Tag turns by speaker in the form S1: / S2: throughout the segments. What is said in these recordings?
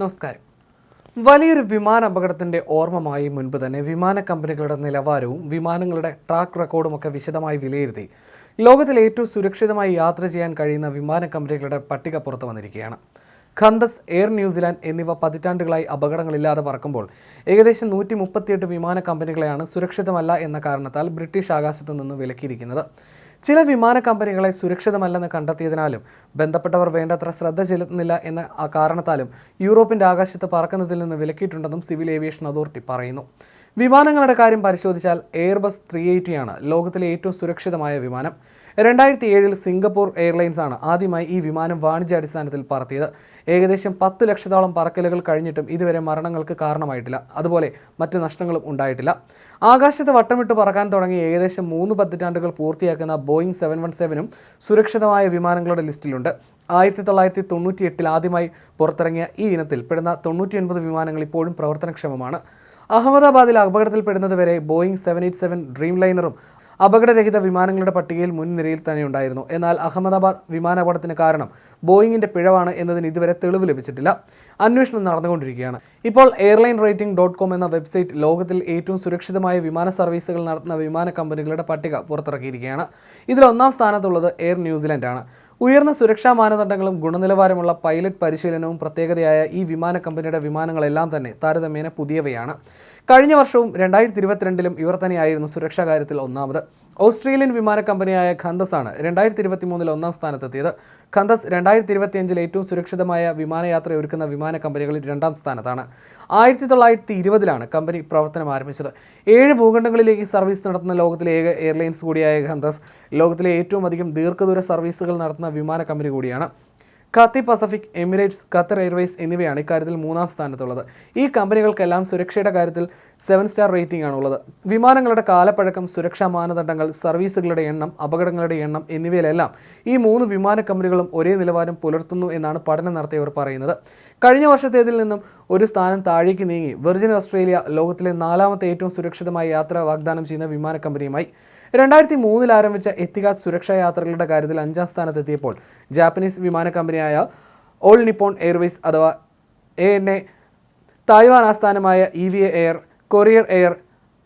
S1: നമസ്കാരം. വലിയൊരു വിമാന അപകടത്തിന്റെ ഓർമ്മമായി മുൻപ് തന്നെ വിമാന കമ്പനികളുടെ നിലവാരവും വിമാനങ്ങളുടെ ട്രാക്ക് റെക്കോർഡും ഒക്കെ വിശദമായി വിലയിരുത്തി ലോകത്തിലെ ഏറ്റവും സുരക്ഷിതമായി യാത്ര ചെയ്യാൻ കഴിയുന്ന വിമാന കമ്പനികളുടെ പട്ടിക പുറത്തു വന്നിരിക്കുകയാണ്. ഖന്തസ് എയർ ന്യൂസിലാൻഡ് എന്നിവ പതിറ്റാണ്ടുകളായി അപകടങ്ങളില്ലാതെ പറക്കുമ്പോൾ ഏകദേശം നൂറ്റി മുപ്പത്തിയെട്ട് വിമാന കമ്പനികളെയാണ് സുരക്ഷിതമല്ല എന്ന കാരണത്താൽ ബ്രിട്ടീഷ് ആകാശത്തു നിന്ന് വിലക്കിയിരിക്കുന്നത്. ചില വിമാന കമ്പനികളെ സുരക്ഷിതമല്ലെന്ന് കണ്ടെത്തിയതിനാലും ബന്ധപ്പെട്ടവർ വേണ്ടത്ര ശ്രദ്ധ ചെലുത്തുന്നില്ല എന്ന കാരണത്താലും യൂറോപ്പിന്റെ ആകാശത്ത് പറക്കുന്നതിൽ നിന്ന് വിലക്കിയിട്ടുണ്ടെന്നും സിവിൽ ഏവിയേഷൻ അതോറിറ്റി പറയുന്നു. വിമാനങ്ങളുടെ കാര്യം പരിശോധിച്ചാൽ എയർബസ് ത്രീ ആണ് ലോകത്തിലെ ഏറ്റവും സുരക്ഷിതമായ വിമാനം. രണ്ടായിരത്തി ഏഴിൽ സിംഗപ്പൂർ എയർലൈൻസ് ആണ് ആദ്യമായി ഈ വിമാനം വാണിജ്യാടിസ്ഥാനത്തിൽ പറത്തിയത്. ഏകദേശം പത്ത് ലക്ഷത്തോളം പറക്കലുകൾ കഴിഞ്ഞിട്ടും ഇതുവരെ മരണങ്ങൾക്ക് കാരണമായിട്ടില്ല. അതുപോലെ മറ്റ് നഷ്ടങ്ങളും ഉണ്ടായിട്ടില്ല. ആകാശത്ത് വട്ടമിട്ട് പറക്കാൻ തുടങ്ങി ഏകദേശം മൂന്ന് പതിറ്റാണ്ടുകൾ പൂർത്തിയാക്കുന്ന ബോയിങ് സെവൻ വൺ സെവനും സുരക്ഷിതമായ വിമാനങ്ങളുടെ ലിസ്റ്റിലുണ്ട്. ആയിരത്തി തൊള്ളായിരത്തി തൊണ്ണൂറ്റി എട്ടിൽ ആദ്യമായി പുറത്തിറങ്ങിയ ഈ ഇനത്തിൽ പെടുന്ന തൊണ്ണൂറ്റി ഒൻപത് വിമാനങ്ങൾ ഇപ്പോഴും പ്രവർത്തനക്ഷമമാണ്. അഹമ്മദാബാദിൽ അപകടത്തിൽപ്പെടുന്നത് വരെ Boeing seven eight seven dream ലൈനറും അപകടരഹിത വിമാനങ്ങളുടെ പട്ടികയിൽ മുൻനിരയിൽ തന്നെ ഉണ്ടായിരുന്നു. എന്നാൽ അഹമ്മദാബാദ് വിമാനാപകടത്തിന് കാരണം ബോയിങ്ങിന്റെ പിഴവാണ് എന്നതിന് ഇതുവരെ തെളിവ് ലഭിച്ചിട്ടില്ല. അന്വേഷണം നടന്നുകൊണ്ടിരിക്കുകയാണ്. ഇപ്പോൾ എയർലൈൻ റേറ്റിംഗ് ഡോട്ട് കോം എന്ന വെബ്സൈറ്റ് ലോകത്തിൽ ഏറ്റവും സുരക്ഷിതമായ വിമാന സർവീസുകൾ നടത്തുന്ന വിമാന കമ്പനികളുടെ പട്ടിക പുറത്തിറക്കിയിരിക്കുകയാണ്. ഇതിൽ ഒന്നാം സ്ഥാനത്തുള്ളത് എയർ ന്യൂസിലൻഡാണ് ഉയർന്ന സുരക്ഷാ മാനദണ്ഡങ്ങളും ഗുണനിലവാരമുള്ള പൈലറ്റ് പരിശീലനവും പ്രത്യേകതയായ ഈ വിമാന കമ്പനിയുടെ വിമാനങ്ങളെല്ലാം തന്നെ താരതമ്യേന പുതിയവയാണ്. കഴിഞ്ഞ വർഷവും രണ്ടായിരത്തി ഇരുപത്തിരണ്ടിലും ഇവർ തന്നെയായിരുന്നു സുരക്ഷാ കാര്യത്തിൽ ഒന്നാമത്. ഓസ്ട്രേലിയൻ വിമാന കമ്പനിയായ ഖന്തസ് ആണ് രണ്ടായിരത്തി ഇരുപത്തി മൂന്നിൽ ഒന്നാം സ്ഥാനത്തെത്തിയത്. ഖന്തസ് രണ്ടായിരത്തി ഇരുപത്തിയഞ്ചിൽ ഏറ്റവും സുരക്ഷിതമായ വിമാനയാത്ര ഒരുക്കുന്ന വിമാന കമ്പനികളിൽ രണ്ടാം സ്ഥാനത്താണ്. ആയിരത്തി തൊള്ളായിരത്തി ഇരുപതിലാണ് കമ്പനി പ്രവർത്തനം ആരംഭിച്ചത്. ഏഴ് ഭൂഖണ്ഡങ്ങളിലേക്ക് സർവീസ് നടത്തുന്ന ലോകത്തിലെ ഏക എയർലൈൻസ് കൂടിയായ ഖന്തസ് ലോകത്തിലെ ഏറ്റവും അധികം ദീർഘദൂര സർവീസുകൾ നടത്തുന്ന വിമാന കമ്പനി കൂടിയാണ്. Cathay Pacific Emirates Qatar Airways എന്നിവയാണ് ഇക്കാര്യത്തിൽ മൂന്നാം സ്ഥാനത്തുള്ളത്. ഈ കമ്പനികൾക്കെല്ലാം സുരക്ഷയുടെ കാര്യത്തിൽ സെവൻ സ്റ്റാർ റേറ്റിംഗ് ആണുള്ളത്. വിമാനങ്ങളുടെ കാലപ്പഴക്കം സുരക്ഷാ മാനദണ്ഡങ്ങൾ സർവീസുകളുടെ എണ്ണം അപകടങ്ങളുടെ എണ്ണം എന്നിവയിലെല്ലാം ഈ മൂന്ന് വിമാന കമ്പനികളും ഒരേ നിലവാരം പുലർത്തുന്നു എന്നാണ് പഠനം നടത്തിയവർ പറയുന്നത്. കഴിഞ്ഞ വർഷത്തേതിൽ നിന്നും ഒരു സ്ഥാനം താഴേക്ക് നീങ്ങി. വെർജിൻ ഓസ്ട്രേലിയ ലോകത്തിലെ നാലാമത്തെ ഏറ്റവും സുരക്ഷിതമായ യാത്ര വാഗ്ദാനം ചെയ്യുന്ന വിമാന കമ്പനിയുമായി. രണ്ടായിരത്തി മൂന്നിൽ ആരംഭിച്ച എത്തികാത് സുരക്ഷാ യാത്രകളുടെ കാര്യത്തിൽ അഞ്ചാം സ്ഥാനത്തെത്തിയപ്പോൾ ജാപ്പനീസ് വിമാന കമ്പനിയായ ഓൾ നിപ്പോൺ എയർവേസ് അഥവാ എ എൻ എ തായ്വാൻ ആസ്ഥാനമായ E V Air Korean Air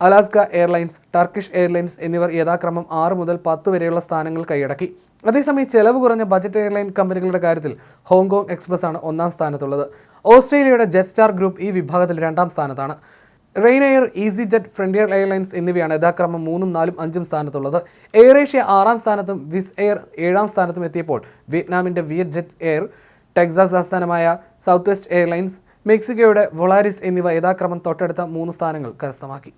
S1: Alaska Airlines Turkish Airlines എന്നിവർ യഥാക്രമം ആറ് മുതൽ പത്ത് വരെയുള്ള സ്ഥാനങ്ങൾ കൈയടക്കി. അതേസമയം ചെലവ് കുറഞ്ഞ ബജറ്റ് എയർലൈൻ കമ്പനികളുടെ കാര്യത്തിൽ ഹോങ്കോങ് എക്സ്പ്രസ് ആണ് ഒന്നാം സ്ഥാനത്തുള്ളത്. ഓസ്ട്രേലിയയുടെ ജെറ്റ് സ്റ്റാർ ഗ്രൂപ്പ് ഈ വിഭാഗത്തിൽ രണ്ടാം സ്ഥാനത്താണ്. Ryanair easyJet Frontier Airlines എന്നിവയാണ് യഥാക്രമം മൂന്നും നാലും അഞ്ചും സ്ഥാനത്തുള്ളത്. എയർ ഏഷ്യ ആറാം സ്ഥാനത്തും വിസ് എയർ ഏഴാം സ്ഥാനത്തും എത്തിയപ്പോൾ വിയറ്റ്നാമിന്റെ വിയറ്റ് ജെറ്റ് എയർ ടെക്സാസ് ആസ്ഥാനമായ സൗത്ത് വെസ്റ്റ് എയർലൈൻസ് മെക്സിക്കോയുടെ വൊളാരിസ് എന്നിവ യഥാക്രമം തൊട്ടടുത്ത മൂന്ന് സ്ഥാനങ്ങൾ കരസ്ഥമാക്കി.